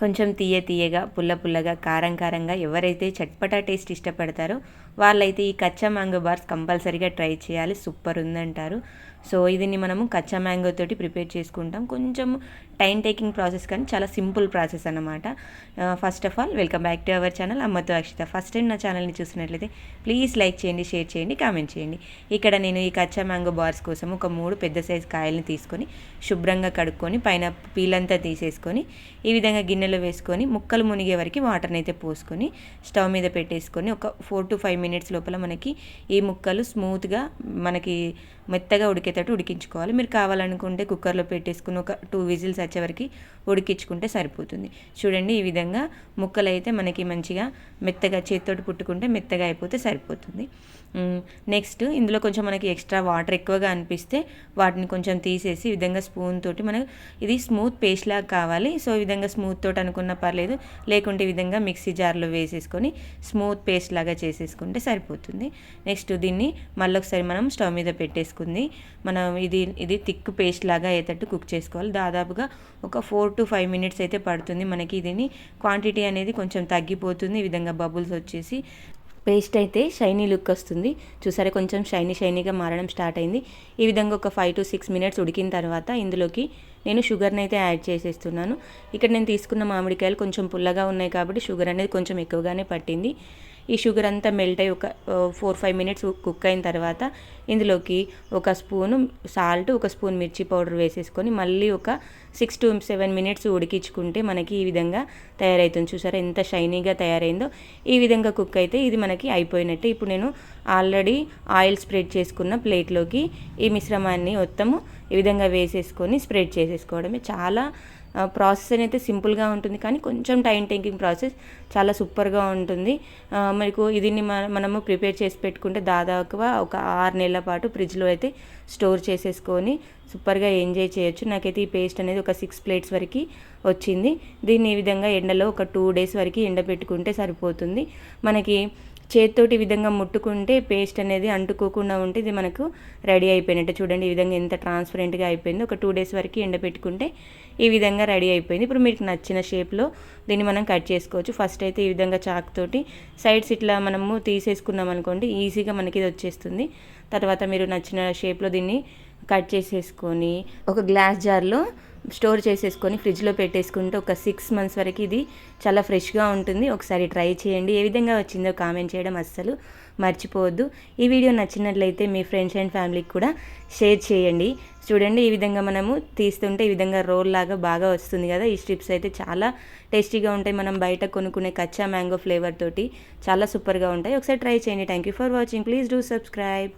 కొంచెం తీయ తీయగా పుల్ల పుల్లగా కారం కారంగా ఎవరైతే చట్పటా టేస్ట్ ఇష్టపడతారో వాళ్ళైతే ఈ కచ్చా మ్యాంగో బార్స్ కంపల్సరీగా ట్రై చేయాలి. సూపర్ ఉందంటారు. సో ఇదిని మనము కచ్చా మ్యాంగో తోటి ప్రిపేర్ చేసుకుంటాం. కొంచెం టైం టేకింగ్ ప్రాసెస్ కానీ చాలా సింపుల్ ప్రాసెస్ అనమాట first of all welcome back to our channel. అమ్మతో అక్షిత. ఫస్ట్ టైం నా ఛానల్ని చూసినట్లయితే ప్లీజ్ లైక్ చేయండి షేర్ చేయండి కామెంట్ చేయండి. ఇక్కడ నేను ఈ కచ్చా మ్యాంగో బార్స్ కోసం ఒక మూడు పెద్ద సైజు కాయల్ని తీసుకొని శుభ్రంగా కడుక్కొని పైన పీలంతా తీసేసుకొని ఈ విధంగా గిన్నెలో వేసుకొని ముక్కలు మునిగే వరకు వాటర్ని అయితే పోసుకొని స్టవ్ మీద పెట్టేసుకొని ఒక ఫోర్ టు ఫైవ్ మినిట్స్ లోపల మనకి ఈ ముక్కలు స్మూత్గా మనకి మెత్తగా ఉడికేటట్టు ఉడికించుకోవాలి. మీరు కావాలనుకుంటే కుక్కర్లో పెట్టేసుకుని ఒక టూ విజిల్స్ వచ్చేవరకు ఉడికించుకుంటే సరిపోతుంది. చూడండి ఈ విధంగా ముక్కలు అయితే మనకి మంచిగా మెత్తగా చేతితోటి పుట్టుకుంటే మెత్తగా అయిపోతే సరిపోతుంది. నెక్స్ట్ ఇందులో కొంచెం మనకి ఎక్స్ట్రా వాటర్ ఎక్కువగా అనిపిస్తే వాటిని కొంచెం తీసేసి ఈ విధంగా స్పూన్ తోటి మనకు ఇది స్మూత్ పేస్ట్ లాగా కావాలి. సో ఈ విధంగా స్మూత్ తోటి అనుకున్న పర్లేదు. లేకుంటే ఈ విధంగా మిక్సీ జార్లో వేసేసుకొని స్మూత్ పేస్ట్ లాగా చేసేసుకుంటే సరిపోతుంది. నెక్స్ట్ దీన్ని మళ్ళీ ఒకసారి మనం స్టవ్ మీద పెట్టేసుకుంది. మనం ఇది ఇది థిక్ పేస్ట్ లాగా అయ్యేటట్టు కుక్ చేసుకోవాలి. దాదాపుగా ఒక ఫోర్ టు ఫైవ్ మినిట్స్ అయితే పడుతుంది మనకి దీన్ని క్వాంటిటీ అనేది కొంచెం తగ్గిపోతుంది. ఈ విధంగా బబుల్స్ వచ్చేసి పేస్ట్ అయితే షైనీ లుక్ వస్తుంది. చూసారా కొంచెం షైనీ షైనీగా మారడం స్టార్ట్ అయింది. ఈ విధంగా ఒక ఫైవ్ టు సిక్స్ మినిట్స్ ఉడికిన తర్వాత ఇందులోకి నేను షుగర్ని అయితే యాడ్ చేసేస్తున్నాను. ఇక్కడ నేను తీసుకున్న మామిడికాయలు కొంచెం పుల్లగా ఉన్నాయి కాబట్టి షుగర్ అనేది కొంచెం ఎక్కువగానే పట్టింది. ఈ షుగర్ అంతా మెల్ట్ అయ్యి ఒక ఫోర్ ఫైవ్ మినిట్స్ కుక్ అయిన తర్వాత ఇందులోకి ఒక స్పూను సాల్ట్ ఒక స్పూన్ మిర్చి పౌడర్ వేసేసుకొని మళ్ళీ ఒక సిక్స్ టు సెవెన్ మినిట్స్ ఉడికించుకుంటే మనకి ఈ విధంగా తయారవుతుంది చూసారా ఎంత షైనీగా తయారైందో? ఈ విధంగా కుక్ అయితే ఇది మనకి అయిపోయినట్టే. ఇప్పుడు నేను ఆల్రెడీ ఆయిల్ స్ప్రెడ్ చేసుకున్న ప్లేట్లోకి ఈ మిశ్రమాన్ని మొత్తము ఈ విధంగా వేసేసుకొని స్ప్రెడ్ చేసేసుకోవడమే. చాలా ప్రాసెస్ అనేది సింపుల్గా ఉంటుంది కానీ కొంచెం టైం టేకింగ్ ప్రాసెస్ చాలా సూపర్గా ఉంటుంది. మనకు దీన్ని మనము ప్రిపేర్ చేసి పెట్టుకుంటే దాదాపుగా ఒక ఆరు నెలల పాటు ఫ్రిడ్జ్లో అయితే స్టోర్ చేసేసుకొని సూపర్గా ఎంజాయ్ చేయొచ్చు. నాకైతే ఈ పేస్ట్ అనేది ఒక సిక్స్ ప్లేట్స్ వరకు వచ్చింది. దీన్ని ఈ విధంగా ఎండలో ఒక టూ డేస్ వరకు ఎండబెట్టుకుంటే సరిపోతుంది. మనకి చేతితోటి ఈ విధంగా ముట్టుకుంటే పేస్ట్ అనేది అంటుకోకుండా ఉంటే ఇది మనకు రెడీ అయిపోయినట్టు చూడండి. ఈ విధంగా ఎంత ట్రాన్స్పరెంట్గా అయిపోయింది ఒక టూ డేస్ వరకు ఎండబెట్టుకుంటే ఈ విధంగా రెడీ అయిపోయింది. ఇప్పుడు మీకు నచ్చిన షేప్లో దీన్ని మనం కట్ చేసుకోవచ్చు. ఫస్ట్ అయితే ఈ విధంగా చాక్ తోటి సైడ్స్ ఇట్లా మనము తీసేసుకున్నాం అనుకోండి ఈజీగా మనకి ఇది వచ్చేస్తుంది. తర్వాత మీరు నచ్చిన షేప్లో దీన్ని కట్ చేసేసుకొని ఒక గ్లాస్ జార్లో స్టోర్ చేసేసుకొని ఫ్రిడ్జ్లో పెట్టేసుకుంటే ఒక సిక్స్ మంత్స్ వరకు ఇది చాలా ఫ్రెష్గా ఉంటుంది. ఒకసారి ట్రై చేయండి. ఏ విధంగా వచ్చిందో కామెంట్ చేయడం అస్సలు మర్చిపోవద్దు. ఈ వీడియో నచ్చినట్లయితే మీ ఫ్రెండ్స్ అండ్ ఫ్యామిలీకి కూడా షేర్ చేయండి. చూడండి ఈ విధంగా మనము తీస్తుంటే ఈ విధంగా రోల్ లాగా బాగా వస్తుంది కదా. ఈ స్ట్రిప్స్ అయితే చాలా టేస్టీగా ఉంటాయి. మనం బయట కొనుక్కునే కచ్చా మ్యాంగో ఫ్లేవర్ తోటి చాలా సూపర్గా ఉంటాయి. ఒకసారి ట్రై చేయండి. Thank you for watching. Please do subscribe.